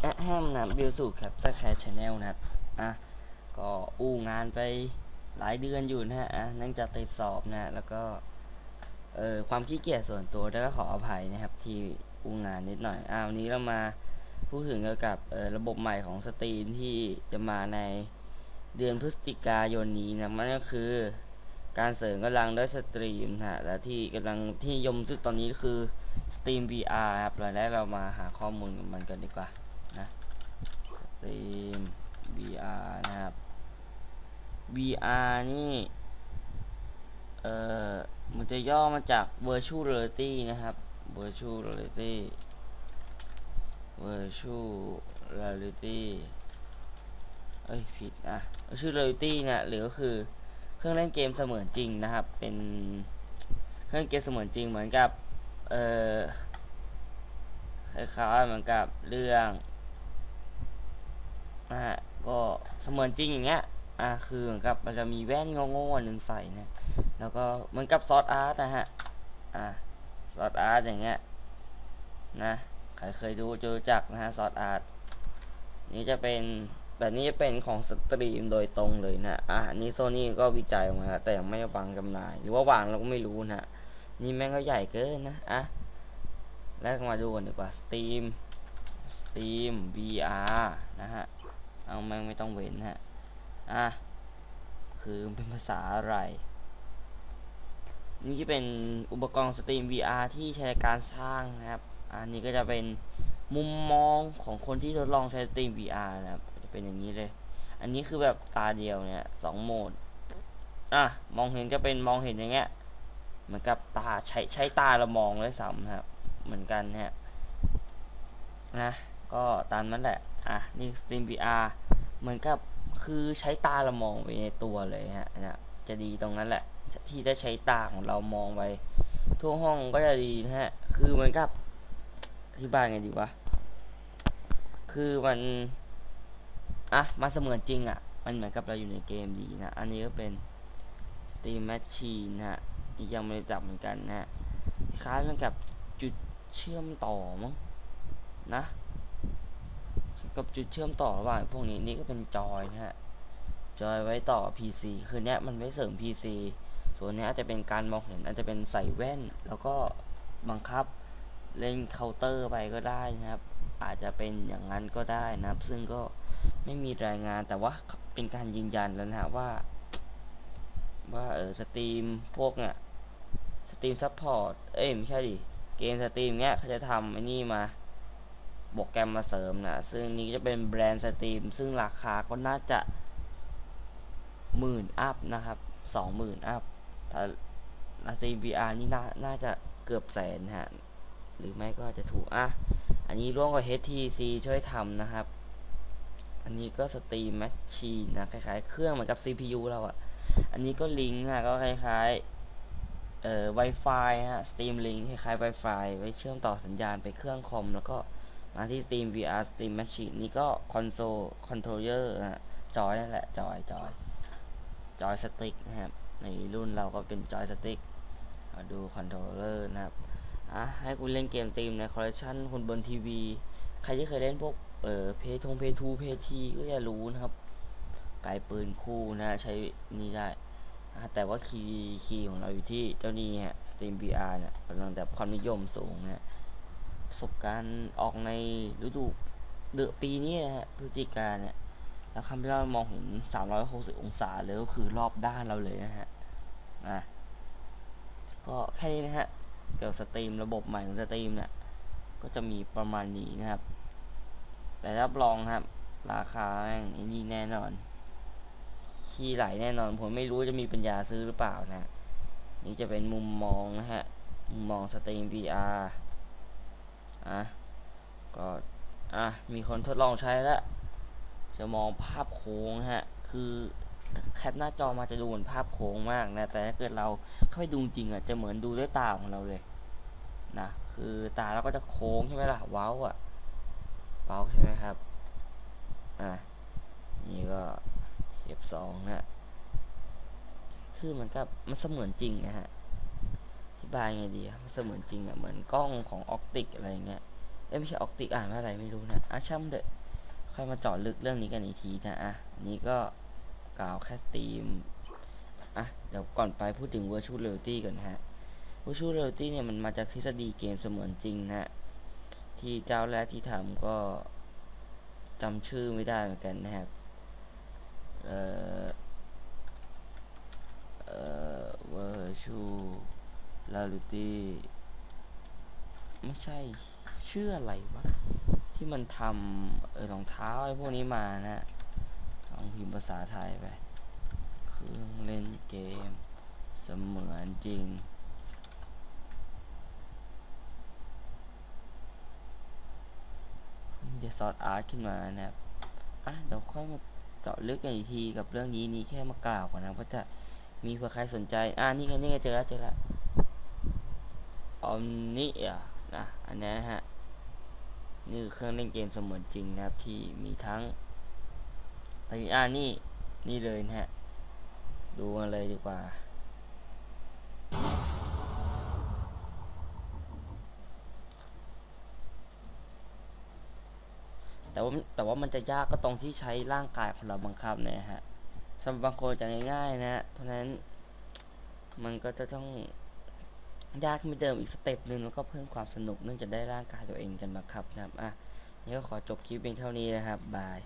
แอะแฮมนะบบิวสุครับสแคร์ชแนลนะครับอะก็อู้งานไปหลายเดือนอยู่นะฮะอะเนื่องจากติดสอบนะฮะแล้วก็เอ่อความขี้เกียจส่วนตัวแล้วก็ขออภัยนะครับ ที่อู้งานนิดหน่อยอ่าวันนี้เรามาพูดถึงเกี่ยวกับเอ่อระบบใหม่ของสตรีมที่จะมาในเดือนพฤศจิกายนนี้นะมันก็คือ การเสริมกำลังด้วยสตรีมนะฮะและที่กำลังที่ยมซึ่งตอนนี้คือสตรีม VR ครับเราได้เรามาหาข้อมูลกับมันกันดีกว่านะสตรีม VR นะครับ VR นี่เอ่อมันจะย่อมาจาก Virtual Reality นะครับ Virtual Reality Virtual Reality เอ้ยผิดอะ Virtual Reality เนี่ยหรือก็คือ เครื่องเล่นเกมเสมือนจริงนะครับ เป็นเครื่องเกมเสมือนจริงเหมือนกับ เออคล้ายๆเหมือนกับเรื่องนะฮะก็เสมือนจริงอย่างเงี้ยอะคือเหมือนกับมันจะมีแว่นโง่ๆอันหนึ่งใส่นะแล้วก็เหมือนกับซอสอาร์ตนะฮะอะซอสอาร์ตอย่างเงี้ยนะใครเคยดูจะรู้จักนะฮะซอสอาร์ตนี่จะเป็น แบบนี้จะเป็นของสตรีมโดยตรงเลยนะ อะนี่โซนี่ก็วิจัยออกมาแต่ยังไม่วางจำหน่าย หรือว่าวางเราก็ไม่รู้นะนี่แม่งก็ใหญ่เกินนะ อะ แล้วมาดูกันดีกว่า Steam Steam VR นะฮะ เอาแม่งไม่ต้องเว้นฮะ อะ คือเป็นภาษาอะไร นี่จะเป็นอุปกรณ์ Steam VR ที่ใช้ในการสร้างนะครับ อันนี้ก็จะเป็นมุมมองของคนที่ทดลองใช้ Steam VR นะครับ เป็นอย่างนี้เลย อันนี้คือแบบตาเดียวเนี่ยสองโหมด อะ มองเห็นจะเป็นมองเห็นอย่างเงี้ย เหมือนกับตาใช้ใช้ตาเรามองด้วยซ้ำครับ เหมือนกันฮะ นะ ก็ตามนั้นแหละ อะ นี่ Steam VR เหมือนกับคือใช้ตาเรามองไปในตัวเลยฮะนะจะดีตรงนั้นแหละ ที่ได้ใช้ตาของเรามองไปทั่วห้องก็จะดีนะฮะ คือเหมือนกับอธิบายไงดีวะ คือมัน อะมาเสมือนจริงอะ มันเหมือนกับเราอยู่ในเกมดีนะ อันนี้ก็เป็น Steam Machine นะฮะอีกยังไม่ได้จับเหมือนกันนะฮะคล้ายมันกับจุดเชื่อมต่อมั้งนะกับจุดเชื่อมต่อระหว่างพวกนี้นี่ก็เป็นจอยนะฮะจอยไว้ต่อ PC คือเนี้ยมันไว้เสริม PC ส่วนนี้อาจจะเป็นการมองเห็นอาจจะเป็นใส่แว่น แล้วก็บังคับเล่นเคาน์เตอร์ไปก็ได้นะครับ อาจจะเป็นอย่างนั้นก็ได้นะครับ ซึ่งก็ ไม่มีรายงานแต่ว่าเป็นการยืนยันแล้วนะว่า ว่าเออสตรีมพวกเนี่ยสตรีมซัพพอร์ตเอ้ยไม่ใช่ดิเกมสตรีมเนี้ยเขาจะทำไอ้นี่มาโปรแกรมมาเสริมนะซึ่งนี้จะเป็นแบรนด์สตรีมซึ่งราคาก็น่าจะหมื่นอัพนะครับสองหมื่นอัพถ้าสตรีม VR นี่น่าน่าจะเกือบแสนฮะหรือไม่ก็จะถูกอะอันนี้ร่วมกับ HTC ช่วยทำนะครับ อันนี้ก็สตรีมแมชชีนนะคล้ายๆ เครื่องเหมือนกับ CPU เราอะอันนี้ก็ลิงก์นะก็คล้ายๆเอ่อ Wi-Fi ฮะ Steam Link คล้ายๆ Wi-Fi ไว้เชื่อมต่อสัญญาณไปเครื่องคอม แล้วก็มาที่ Steam VR Steam Machine นี่ก็คอนโซลคอนโทรลเลอร์ฮะจอยนั่นแหละจอยจอยจอยสติ๊กนะครับในรุ่นเราก็เป็นจอยสติ๊กมาดูคอนโทรลเลอร์นะครับอะให้คุณเล่นเกมตีมในคอลเลคชันคุณบนทีวี ใครที่เคยเล่นพวก เออเพทงเพทูเพทีก็จะรู้นะครับไกลปืนคู่นะใช้นี่ได้แต่ว่าคีย์คีย์ของเราอยู่ที่เจ้านี้ฮะ Steam VR เนี่ยกำลังแต่ความนิยมสูงนะประสบการณ์ออกในฤดูเดือปีนี้นะฮะพฤศจิกาเนี่ยแล้วคำที่เรามองเห็น 360 องศาเลยก็คือรอบด้านเราเลยนะฮะนะก็แค่นี้นะฮะเกี่ยวกับสตรีมระบบใหม่ของสตรีมเนี่ยก็จะมีประมาณนี้นะครับ แต่รับรองครับ ราคาแม่งนี่แน่นอน ขี้ไหลแน่นอน ผมไม่รู้จะมีปัญญาซื้อหรือเปล่านะ นี่จะเป็นมุมมองนะฮะ มุมมองสตรีม VR อะ ก็ อะ มีคนทดลองใช้แล้ว จะมองภาพโค้งฮะ คือแคปหน้าจอมาจะดูเหมือนภาพโค้งมากนะ แต่ถ้าเกิดเราเข้าไปดูจริงอะ จะเหมือนดูด้วยตาของเราเลย นะ คือตาเราก็จะโค้งใช่ไหมล่ะ เว้าอะ เว้าใช่ไหมครับ อะ นี่ก็เก็บสองนะ คือมือนกับมันเสมือนจริงนะฮะอธิบายไงดีมันเสมือนจริงอะเหมือนกล้องของออปติกอะไรเงี้ยเอ้ไม่ใช่ออกติกอ่านว่าอะไรไม่รู้นะอะช่างมันเถอะค่อยมาเจาะลึกเรื่องนี้กันอีกทีนะอะอันนี้ก็กล่าวแค่สตรีมอะ เดี๋ยวก่อนไปพูดถึง virtual reality ก่อนนะฮะ virtual reality เนี่ยมันมาจากทฤษฎีเกมเสมือนจริงนะฮะ ที่เจ้าแรกที่ทำก็จำชื่อไม่ได้เหมือนกันนะครับเอ่อเอ่อ virtual reality ไม่ใช่ชื่ออะไรวะที่มันทำเออรองเท้าไอ้พวกนี้มานะลองพิมพ์ภาษาไทยไป เครื่องเล่นเกม เสมือนจริง มัน จะซอร์ตอาร์ตขึ้นมานะครับอะเดี๋ยวค่อยมาเจาะลึกกันอีกทีกับเรื่องนี้นี้แค่มากล่าวก่อนนะว่าจะมีเผื่อใครสนใจ อ่านี่ไงนี่ไงเจอแล้วเจอแล้วออมนี่อะนะอันนี้ฮะ นี่คือเครื่องเล่นเกมเสมือนจริงนะครับที่มีทั้งไอ้อ่านี่ นี่เลยนะฮะ ดูกันเลยดีกว่า แต่ว่าแต่ว่ามันจะยากก็ตรงที่ใช้ร่างกายของเราบังคับเนยฮะสำหรับบางคนจะง่ายๆนะฮะเพราะฉะนั้นมันก็จะต้องยากขึ้นไปเดิมอีกสเต็ปหนึ่งแล้วก็เพิ่มความสนุกเนื่องจากได้ร่างกายตัวเองกันบังคับนะครับอะนี่ก็ขอจบคลิปเพียงเท่านี้นะครับบาย